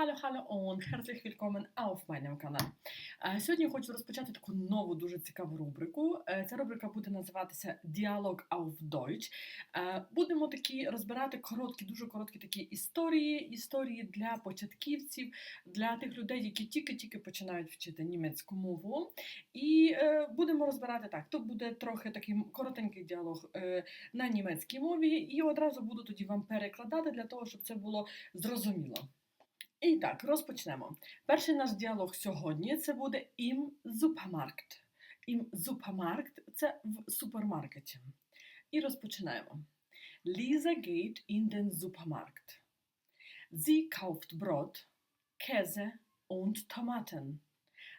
Hallo, hallo und herzlich willkommen auf meinem каналі. Е, Сьогодні я хочу розпочати таку нову дуже цікаву рубрику. Е, Ця рубрика буде називатися Діалог auf Deutsch. Е, Будемо такі розбирати короткі, дуже короткі такі історії, історії для початківців, для тих людей, які тільки-тільки починають вчити німецьку мову. І будемо розбирати так. Тут буде трохи такий коротенький діалог на німецькій мові, і одразу буду тоді вам перекладати для того, щоб це було зрозуміло. І так, розпочнемо. Перший наш діалог сьогодні це буде im Supermarkt. Im Supermarkt – це в супермаркеті. І розпочинаємо. Lisa geht in den Supermarkt. Sie kauft Brot, Käse und Tomaten.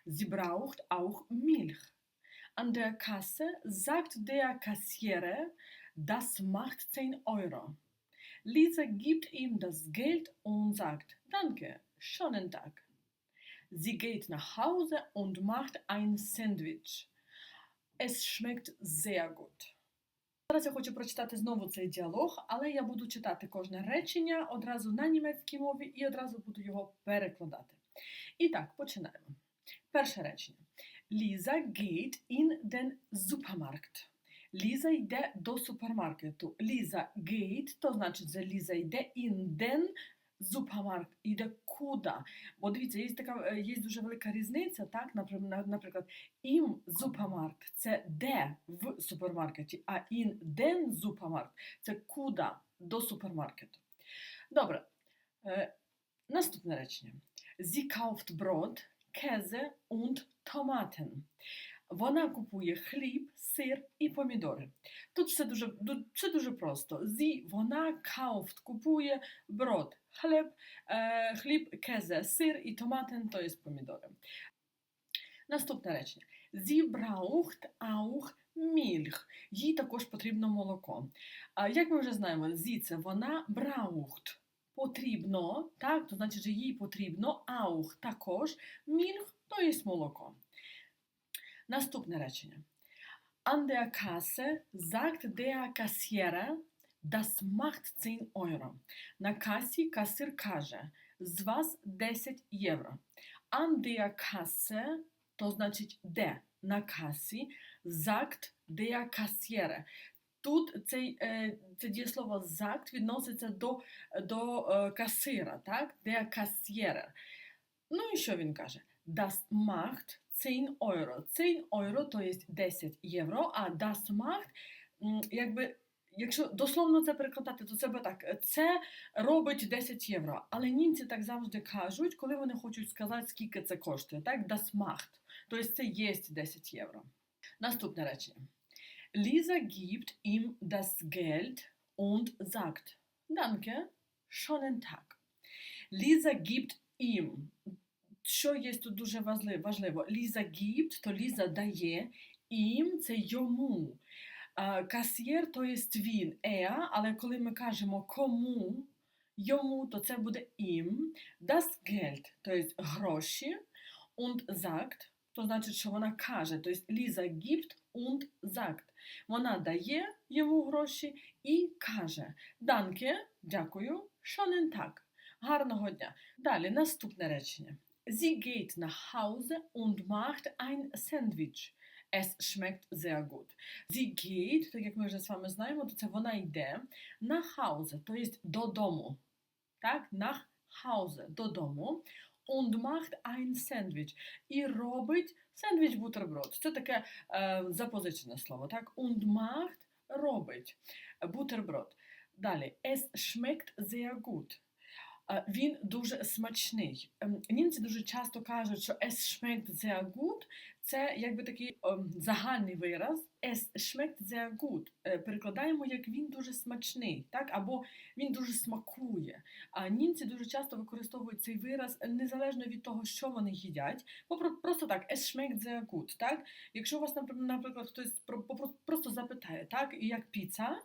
Sie braucht auch Milch. An der Kasse sagt der Kassierer, das macht 10 Euro. Lisa gibt ihm das Geld und sagt, danke, schönen Tag. Sie geht nach Hause und macht ein Sandwich. Es schmeckt sehr gut. Зараз я хочу прочитати знову цей діалог, але я буду читати кожне речення одразу на німецькій мові і одразу буду його перекладати. І так, починаємо. Перше речення. Ліза geht in den Supermarkt. Ліза йде до супермаркету. Ліза geht, то значить, що Ліза йде den Supermarkt. Йде куди? Бо дивіться, є така е, є дуже велика різниця, так? Наприклад, im Supermarkt – це де в супермаркеті, а in den Supermarkt – це куди до супермаркету. Добре. Е, Наступне речення. Sie kauft Brot, Käse und Tomaten. Вона купує хліб, сир і помідори. Тут все дуже, все дуже просто. Sie, вона kauft, купує брод, хліб, е, хліб, кезе, сир і томатен, то є помідори. Наступне речення. Sie braucht auch Milch. Їй також потрібно молоко. А як ми вже знаємо, sie – це вона, braucht – потрібно, так, то значить, що їй потрібно, auch – також, Milch – то є молоко. Наступне речення. An der Kasse sagt der Kassierer, das macht 10 Euro. На касі касир каже, з вас 10 євро. An der Kasse, то значить де на касі, sagt der Kassierer. Тут цей, е, це дієслово sagt відноситься до, до е, касира, так? Der Kassierer. Ну і що він каже? Das macht 10 euro. 10 euro то є 10 євро, а das macht, якби, якщо дословно це перекладати, то це би так. Це робить 10 євро. Але німці так завжди кажуть, коли вони хочуть сказати, скільки це коштує. Так, das macht. Тобто це є 10 євро. Наступне речення. Lisa gibt ihm das Geld und sagt, danke, schönen Tag. Lisa gibt ihm що є тут дуже важливо? Ліза gibt, то Ліза дає, їм це йому. Касьєр то є він, er, але коли ми кажемо кому, йому, то це буде їм. Das Geld, то є гроші, und sagt, то значить, що вона каже, то є Ліза gibt und sagt. Вона дає йому гроші і каже Danke, дякую, schönen Tag. Гарного дня. Далі наступне речення. Sie geht nach Hause und macht ein Sandwich. Es schmeckt sehr gut. Sie geht, так як ми вже з вами знаємо, то це вона йде nach Hause, то є додому. Так, nach Hause, додому. Und macht ein Sandwich. І робить сендвіч бутерброд. Це таке е, запозичене слово. Так? Und macht робить бутерброд. Далі. Es schmeckt sehr gut. Він дуже смачний. Ем, Німці дуже часто кажуть, що es schmeckt sehr gut – це якби такий ем, загальний вираз. Es schmeckt sehr gut. Е, Перекладаємо як він дуже смачний, так? або він дуже смакує. А німці дуже часто використовують цей вираз незалежно від того, що вони їдять. Просто так, es schmeckt sehr gut. Так? Якщо вас, напр- наприклад, хтось про- просто запитає, так, як піца,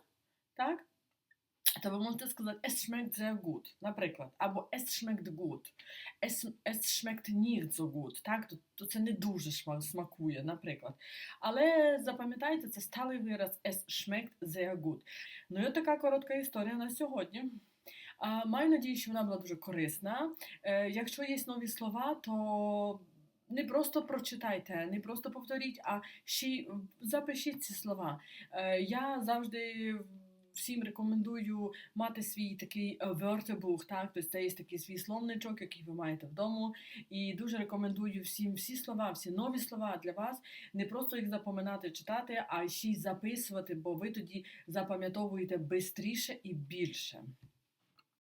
так? То ви можете сказати es schmeckt sehr gut, наприклад, або es schmeckt gut, es, es schmeckt nicht so gut, так? То, то це не дуже смакує, наприклад. Але запам'ятайте, це сталий вираз es schmeckt sehr gut. Ну і така коротка історія на сьогодні. А, Маю надію, що вона була дуже корисна. Е, Якщо є нові слова, то не просто прочитайте, не просто повторіть, а ще запишіть ці слова. Е, Я завжди всім рекомендую мати свій такий е, wörterbuch, так, тобто це є такий свій словничок, який ви маєте вдома. І дуже рекомендую всім всі слова, всі нові слова для вас, не просто їх запоминати, читати, а ще й записувати, бо ви тоді запам'ятовуєте швидше і більше.